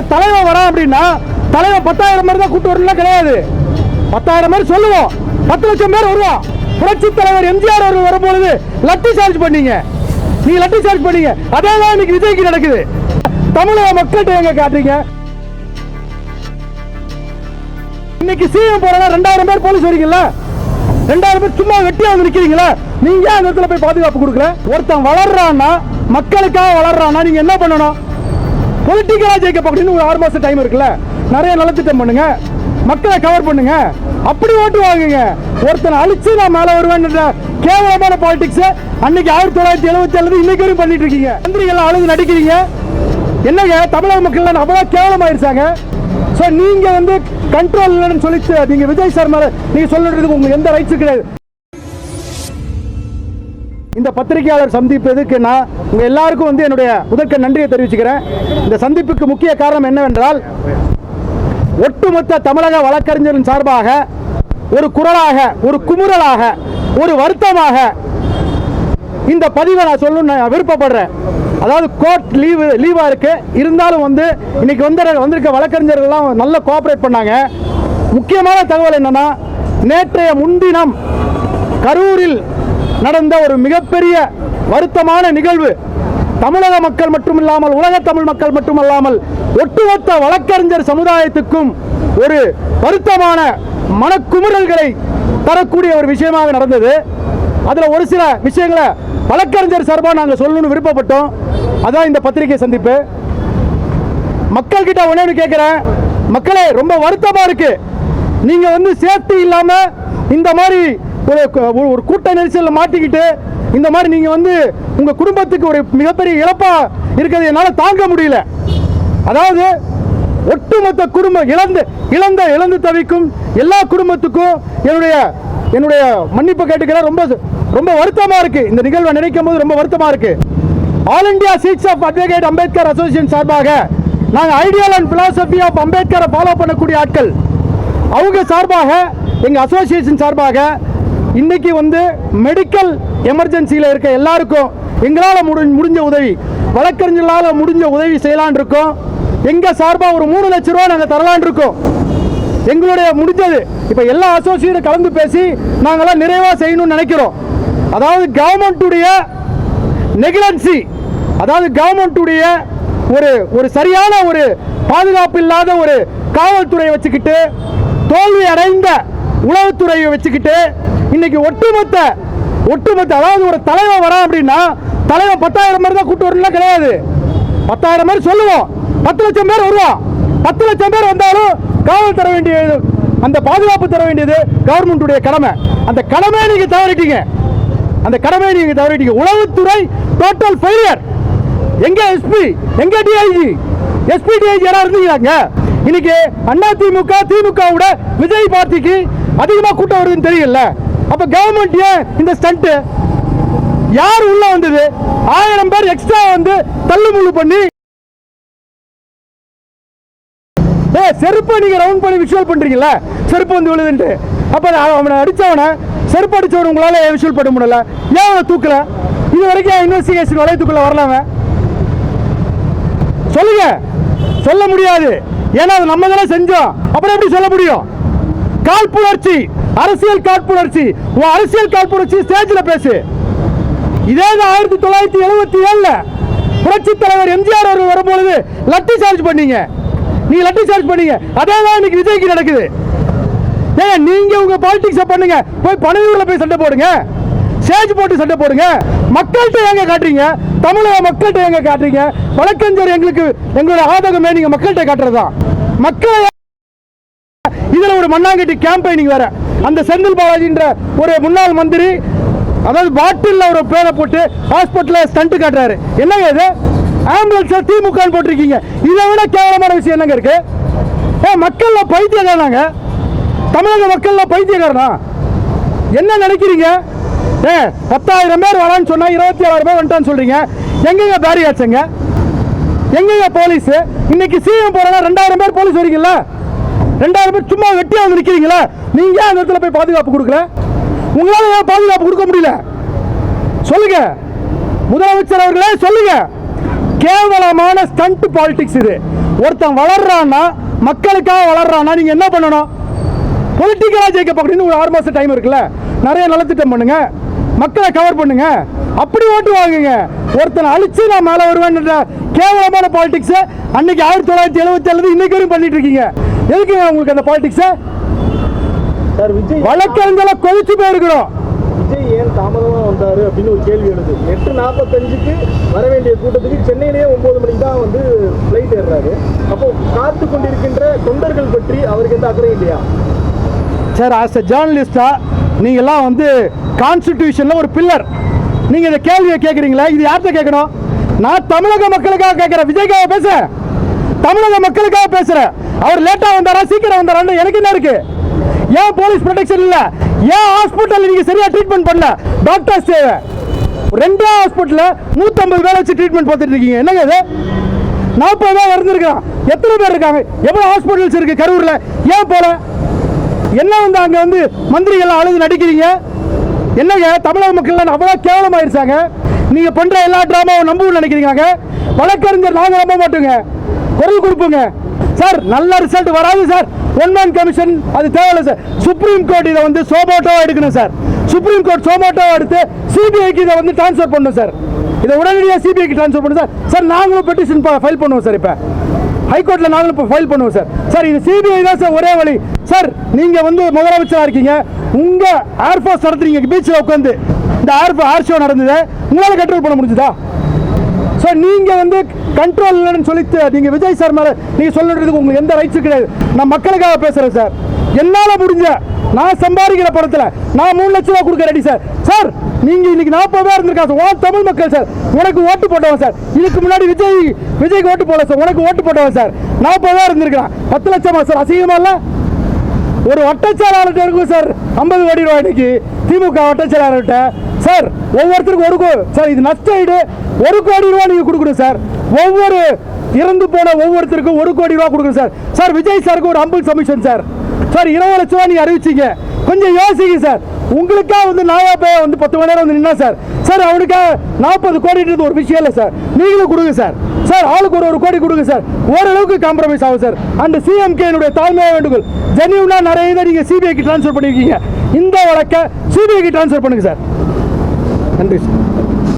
ஒரு தலைவன் வரான் அப்படின்னா தலைவன் பத்தாயிரம் பேர் தான் கூட்டு வரலாம் கிடையாது. பத்தாயிரம் பேர் சொல்லுவோம். பத்து லட்சம் பேர் வருவோம். புரட்சி தலைவர் எம்ஜிஆர் அவர்கள் வரும்பொழுது லட்டு சார்ஜ் பண்ணீங்க. நீங்க லட்டு சார்ஜ் பண்ணீங்க. அதே தான் இன்னைக்கு விஜய்க்கு நடக்குது. தமிழக மக்கள்கிட்ட எங்க காட்டுறீங்க? இன்னைக்கு சிஎம் போறா ரெண்டாயிரம் பேர் போலீஸ் வரீங்கல்ல? ரெண்டாயிரம் பேர் சும்மா வெட்டியா வந்து நிக்கிறீங்களா? நீங்க ஏன் அந்த இடத்துல போய் பாதுகாப்பு கொடுக்கல? ஒருத்தன் வளர்றான்னா மக்களுக்காக வளர்றான்னா நீங்க என்ன பண்ணணும்? பொலிட்டிக்கலாக ஜெயிக்க அப்படின்னு ஒரு ஆறு மாதம் டைம் இருக்குல்ல நிறைய நலத்திட்டம் பண்ணுங்க மக்களை கவர் பண்ணுங்க அப்படி ஓட்டு வாங்குங்க. ஒருத்தனை அழிச்சு நான் மேலே வருவேன்ற கேவலமான பாலிடிக்ஸ் அன்னைக்கு ஆயிரத்தி தொள்ளாயிரத்தி எழுபத்தி ஏழு இன்னைக்கு வரையும் பண்ணிட்டு இருக்கீங்க. மந்திரிகள் அழுது நடிக்கிறீங்க. என்னங்க தமிழக மக்கள் அவ்வளோ கேவலமாயிருச்சாங்க? ஸோ நீங்கள் வந்து கண்ட்ரோல் இல்லைன்னு சொல்லி நீங்கள் விஜய் சார் மேல நீங்கள் சொல்லுறதுக்கு உங்களுக்கு எந்த ரைட்ஸும் கிடையாது. இந்த பத்திரிகையாளர் சந்திப்பு எதுக்குன்னா உங்கள் எல்லாருக்கும் வந்து என்னுடைய முதற்க நன்றியை தெரிவிச்சுக்கிறேன். இந்த சந்திப்புக்கு முக்கிய காரணம் என்னவென்றால் ஒட்டுமொத்த தமிழக வழக்கறிஞரின் சார்பாக ஒரு குரலாக ஒரு குமுறலாக ஒரு வருத்தமாக இந்த பதிவை நான் சொல்லணும்னு நான் விருப்பப்படுறேன். அதாவது கோர்ட் லீவு லீவாக இருக்கு. இருந்தாலும் வந்து இன்னைக்கு வந்து வந்திருக்க வழக்கறிஞர்கள்லாம் நல்ல கோஆப்ரேட் பண்ணாங்க. முக்கியமான தகவல் என்னன்னா நேற்றைய முன்தினம் கரூரில் நடந்த ஒரு மிகப்பெரிய வருத்தமான நிகழ்வு. தமிழக மக்கள் மட்டுமில்லாமல் உலக தமிழ் மக்கள் மட்டுமல்லாமல் ஒட்டுமொத்த வழக்கறிஞர் சமுதாயத்துக்கும் ஒரு வருத்தமான மனக்குமுறல்களை தரக்கூடிய ஒரு விஷயமாக நடந்தது. அதில் ஒரு சில விஷயங்களை வழக்கறிஞர் சார்பாக நாங்கள் சொல்லணும்னு விருப்பப்பட்டோம். அதான் இந்த பத்திரிகை சந்திப்பு. மக்கள் கிட்ட கேட்குறேன். மக்களே ரொம்ப வருத்தமாக இருக்கு. நீங்கள் வந்து சேஃப்டி இல்லாமல் இந்த மாதிரி ஒரு ஒரு- கூட்ட நெரிசலில் மாட்டிக்கிட்டு இந்த மாதிரி நீங்கள் வந்து உங்கள் குடும்பத்துக்கு ஒரு மிகப்பெரிய இழப்பாக இருக்கிறது என்னால் தாங்க முடியல. அதாவது ஒட்டுமொத்த குடும்பம் இழந்து இழந்த இழந்து தவிக்கும் எல்லா குடும்பத்துக்கும் என்னுடைய என்னுடைய மன்னிப்பு கேட்டுக்கிறேன். ரொம்ப ரொம்ப வருத்தமாக இருக்குது இந்த நிகழ்வை நினைக்கும் போது ரொம்ப வருத்தமாக இருக்குது all India seats of advocate Ambedkar association சார்பாக நாங்கள் ஐடியல் அண்ட் பிலாசபி ஆஃப் அம்பேத்கரை ஃபாலோ பண்ணக்கூடிய ஆட்கள். அவங்க சார்பாக எங்கள் அசோசியேஷன் சார்பாக இன்னைக்கு வந்து மெடிக்கல் எமர்ஜென்சியில் இருக்க எல்லாருக்கும் எங்களால் முடி முடிஞ்ச உதவி வழக்கறிஞர்களால் முடிஞ்ச உதவி செய்யலான் இருக்கோம். எங்கள் சார்பாக ஒரு மூணு லட்ச ரூபா நாங்கள் தரலான் இருக்கோம். எங்களுடைய முடிஞ்சது. இப்போ எல்லா அசோசியேட்டும் கலந்து பேசி நாங்களாம் நிறைவாக செய்யணும்னு நினைக்கிறோம். அதாவது கவர்மெண்ட்டுடைய நெகிலன்சி அதாவது கவர்மெண்ட்டுடைய ஒரு ஒரு சரியான ஒரு பாதுகாப்பு இல்லாத ஒரு காவல்துறையை வச்சுக்கிட்டு தோல்வி அடைந்த உளவுத்துறையை வச்சுக்கிட்டு இன்னைக்கு ஒட்டுமொத்த ஒட்டுமொத்த அதாவது ஒரு தலைவன் வரான் அப்படின்னா தலைவன் பத்தாயிரம் பேர் தான் கூட்டு வரலாம் கிடையாது. பத்தாயிரம் பேர் சொல்லுவோம். பத்து லட்சம் பேர் வருவோம். பத்து லட்சம் பேர் வந்தாலும் காவல் தர வேண்டியது அந்த பாதுகாப்பு தர வேண்டியது கவர்மெண்ட்டுடைய கடமை. அந்த கடமையை நீங்க தவறிட்டீங்க. அந்த கடமையை நீங்க தவறிட்டீங்க. உளவுத்துறை டோட்டல் ஃபெயிலியர் எங்க எஸ்பி எங்க டிஐஜி எஸ்பி டிஐஜி யாரா இருந்தீங்களாங்க? இன்னைக்கு அண்ணா திமுக திமுகவோட விஜய் பார்ட்டிக்கு அதிகமா கூட்டம் வருதுன்னு தெரியல அப்ப கவர்மெண்ட் ஏன் இந்த ஸ்டண்ட் யார் உள்ள வந்தது? ஆயிரம் பேர் எக்ஸ்ட்ரா வந்து தள்ளுமுள்ளு பண்ணி ஏ செருப்பை நீங்க ரவுண்ட் பண்ணி விஷுவல் பண்றீங்கல்ல? செருப்பு வந்து விழுதுன்ட்டு. அப்ப நான் அவனை அடித்தவனை செருப்பு அடிச்சவன் உங்களால விஷுவல் பண்ண முடியல? ஏன் அவனை தூக்கல? இது வரைக்கும் இன்வெஸ்டிகேஷன் வளையத்துக்குள்ள வரலாம சொல்லுங்க. சொல்ல முடியாது. ஏன்னா அது நம்ம தானே செஞ்சோம். அப்புறம் எப்படி சொல்ல முடியும்? காழ்ப்புணர்ச்சி அரசியல் காழ்ப்புணர்ச்சி உன் அரசியல் காழ்ப்புணர்ச்சி ஸ்டேஜில் பேசு. இதே தான் ஆயிரத்தி தொள்ளாயிரத்தி எழுபத்தி ஏழில் புரட்சி தலைவர் எம்ஜிஆர் அவர்கள் வரும்பொழுது லட்டி சார்ஜ் பண்ணீங்க. நீங்க லட்டி சார்ஜ் பண்ணீங்க. அதே தான் இன்னைக்கு விஜய்க்கு நடக்குது. ஏங்க நீங்க உங்க பாலிடிக்ஸை பண்ணுங்க. போய் பனையூர்ல போய் சண்டை போடுங்க. ஸ்டேஜ் போட்டு சண்டை போடுங்க. மக்கள்கிட்ட எங்க காட்டுறீங்க? தமிழக மக்கள்கிட்ட எங்க காட்டுறீங்க? வழக்கறிஞர் எங்களுக்கு எங்களோட ஆதகமே நீங்க மக்கள்கிட்ட காட்டுறதா மக்களை இதுல ஒரு மண்ணாங்கட்டி கேம்பெயினிங் வேற. அந்த செந்தில் பாலாஜின்ற ஒரு முன்னாள் மந்திரி அதாவது பாட்டிலில் ஒரு பேரை போட்டு ஹாஸ்பிட்டலில் ஸ்டண்ட்டு காட்டுறாரு. என்னங்க இது? ஆம்புலன்ஸில் திமுக போட்டிருக்கீங்க. இதை விட கேவலமான விஷயம் என்னங்க இருக்கு? ஏ மக்களில் பைத்தியக்காரனாங்க தமிழக மக்களில் பைத்தியக்காரனா என்ன நினைக்கிறீங்க? ஏ பத்தாயிரம் பேர் வரான்னு சொன்னால் இருபத்தி ஏழாயிரம் பேர் வந்துட்டான்னு சொல்கிறீங்க எங்கெங்க பேரியாச்சுங்க எங்கெங்க போலீஸு இன்னைக்கு சிஎம் போகிறனா ரெண்டாயிரம் பேர் போலீஸ் வரீங்களா ரெண்டாயிரம் பேர் சும்மா வெட்டியா வந்து நிக்கிறீங்களா? நீங்க ஏன் அந்த இடத்துல போய் பாதுகாப்பு கொடுக்கல? உங்களால ஏன் பாதுகாப்பு கொடுக்க முடியல? சொல்லுங்க. முதலமைச்சர் அவர்களே சொல்லுங்க. கேவலமான ஸ்டண்ட் பாலிடிக்ஸ் இது. ஒருத்தன் வளர்றான்னா மக்களுக்காக வளர்றான்னா நீங்க என்ன பண்ணணும்? பொலிட்டிக்கலாக ஜெயிக்க பார்க்கணும்னு ஒரு ஆறு மாதம் டைம் இருக்குல்ல? நிறைய நலத்திட்டம் பண்ணுங்க. மக்களை கவர் பண்ணுங்க. அப்படி ஓட்டு வாங்குங்க. ஒருத்தனை அழிச்சு நான் மேலே வருவேன் கேவலமான பாலிடிக்ஸ் அன்னைக்கு ஆயிரத்தி தொள்ளாயிரத்தி எழுபத்தி ஏழு இன்னைக்கு வரையும் பண்ணிட்டு இருக்கீங்க. எதுக்குங்க உங்களுக்கு அந்த பாலிடிக்ஸ் சார் விஜய் வழக்கறிஞர்களை கொதிச்சு போயிருக்கிறோம். விஜய் ஏன் தாமதமா வந்தாரு அப்படின்னு ஒரு கேள்வி எழுது. எட்டு நாற்பத்தஞ்சுக்கு வர வேண்டிய கூட்டத்துக்கு சென்னையிலேயே ஒன்பது மணிக்கு தான் வந்து ஃப்ளைட் ஏறுறாரு. அப்போ காத்து கொண்டிருக்கின்ற தொண்டர்கள் பற்றி அவருக்கு எந்த அக்கறை இல்லையா? சார் ஆஸ் எ ஜேர்னலிஸ்டா நீங்கள்லாம் வந்து கான்ஸ்டிடியூஷனில் ஒரு பில்லர் நீங்கள் இந்த கேள்வியை கேட்குறீங்களா இது யார்கிட்ட கேட்கணும்? நான் தமிழக மக்களுக்காக கேட்குறேன். விஜய்க்காக பேசுகிறேன் தமிழக மக்களுக்காக பேசுகிறேன் அவர் லேட்டாக வந்தாரா சீக்கிரம் வந்தாரான்னு எனக்கு என்ன இருக்கு? ஏன் போலீஸ் ப்ரொடெக்ஷன் இல்லை? ஏன் ஹாஸ்பிட்டல் நீங்கள் சரியாக ட்ரீட்மெண்ட் பண்ணல? டாக்டர்ஸ் தேவை. ரெண்டே ஹாஸ்பிட்டலில் நூற்றம்பது பேர் வச்சு ட்ரீட்மெண்ட் பார்த்துட்டு இருக்கீங்க. என்னங்க இது? நாற்பது பேர் இறந்துருக்கான் எத்தனை பேர் இருக்காங்க? எவ்வளோ ஹாஸ்பிட்டல்ஸ் இருக்கு கரூரில்? ஏன் போல? என்ன வந்து அங்க வந்து மந்திரிகள் அழுது நடிக்கிறீங்க? என்னங்க? தமிழக மக்கள் அவ்வளோ கேவலமாயிருச்சாங்க? நீங்க பண்ற எல்லா டிராமாவும் நம்பவும் நினைக்கிறீங்க வழக்கறிஞர் நாங்கள் நம்ப மாட்டோங்க. குரல் கொடுப்போங்க. சார் நல்ல ரிசல்ட் வராது சார். ஒன் மேன் கமிஷன் அது தேவையில்லை சார். சுப்ரீம் கோர்ட் இதை வந்து சோமோட்டோவாக எடுக்கணும் சார். சுப்ரீம் கோர்ட் சோமோட்டோவாக எடுத்து சிபிஐக்கு இதை வந்து ட்ரான்ஸ்ஃபர் பண்ணணும் சார். இதை உடனடியாக சிபிஐக்கு ட்ரான்ஸ்ஃபர் பண்ணும் சார். சார் நாங்களும் பெட்டிஷன் ஃபைல் பண்ணுவோம் சார் இப்போ. ஹைகோர்ட்டில் நாங்களும் இப்போ ஃபைல் பண்ணுவோம் சார். சார் இது சிபிஐ தான் சார் ஒரே வழி. சார் நீங்கள் வந்து முதலமைச்சராக இருக்கீங்க. உங்கள் ஏர்ஃபோர்ஸ் நடத்துறீங்க. பீச்சில் உட்காந்து இந்த ஏர் ஏர் ஷோ நடந்தது. உங்களால் கண்ட்ரோல் பண்ண முடிஞ்சுதா? சார் நீங்கள் வந்து கண்ட்ரோல் இல்லைன்னு சொல்லி நீங்கள் விஜய் சார் மேலே நீங்கள் சொல்லுறதுக்கு உங்களுக்கு எந்த ரைட்ஸும் கிடையாது. நான் மக்களுக்காக பேசுகிறேன் சார் என்னால் முடிஞ்ச நான் சம்பாதிக்கிற படத்தில் நான் மூணு லட்சம் ரூபா கொடுக்க ரெடி சார் சார் நீங்கள் இன்னைக்கு நாற்பது பேர் இருந்திருக்காங்க சார் உன் தமிழ் மக்கள் சார் உனக்கு ஓட்டு போட்டவன் சார் இதுக்கு முன்னாடி விஜய் விஜய்க்கு ஓட்டு போடல சார் உனக்கு ஓட்டு போட்டவன் சார் நாற்பது பேர் இருந்திருக்கான் பத்து லட்சமா சார் அசிங்கமா இல்லை? ஒரு வட்டச்செயலாளர்கிட்ட இருக்கும் சார் ஐம்பது கோடி ரூபாய் இன்னைக்கு. திமுக வட்டச்செயலாளர்கிட்ட சார் ஒவ்வொருத்தருக்கும் ஒரு கோ சார் இது நஷ்ட ஈடு. ஒரு கோடி ரூபா நீங்கள் கொடுக்கணும் சார். ஒவ்வொரு இறந்து போன ஒவ்வொருத்தருக்கும் ஒரு கோடி ரூபா கொடுக்கணும் சார். சார் விஜய் சாருக்கு ஒரு அம்பிள் சமிஷன் சார். சார் இருபது லட்ச ரூபா நீங்கள் அறிவிச்சிங்க. கொஞ்சம் யோசிங்க சார். உங்களுக்காக வந்து நாயா போய் வந்து பத்து மணி நேரம் வந்து நின்னா சார்? சார் அவனுக்காக நாற்பது கோடின்றது ஒரு விஷயம் இல்லை சார். நீங்களும் கொடுங்க சார். சார் ஆளுக்கு ஒரு ஒரு கோடி கொடுங்க சார். ஓரளவுக்கு காம்ப்ரமைஸ் ஆகும் சார். அந்த சிஎம்கே என்னுடைய தாழ்மையாக வேண்டுகோள். ஜெனியூனா நிறைய இதை நீங்கள் சிபிஐக்கு ட்ரான்ஸ்ஃபர் பண்ணியிருக்கீங்க இந்த வழக்கை சிபிஐக்கு ட்ரான்ஸ்ஃபர் பண்ணுங்க சார். நன்றி சார்.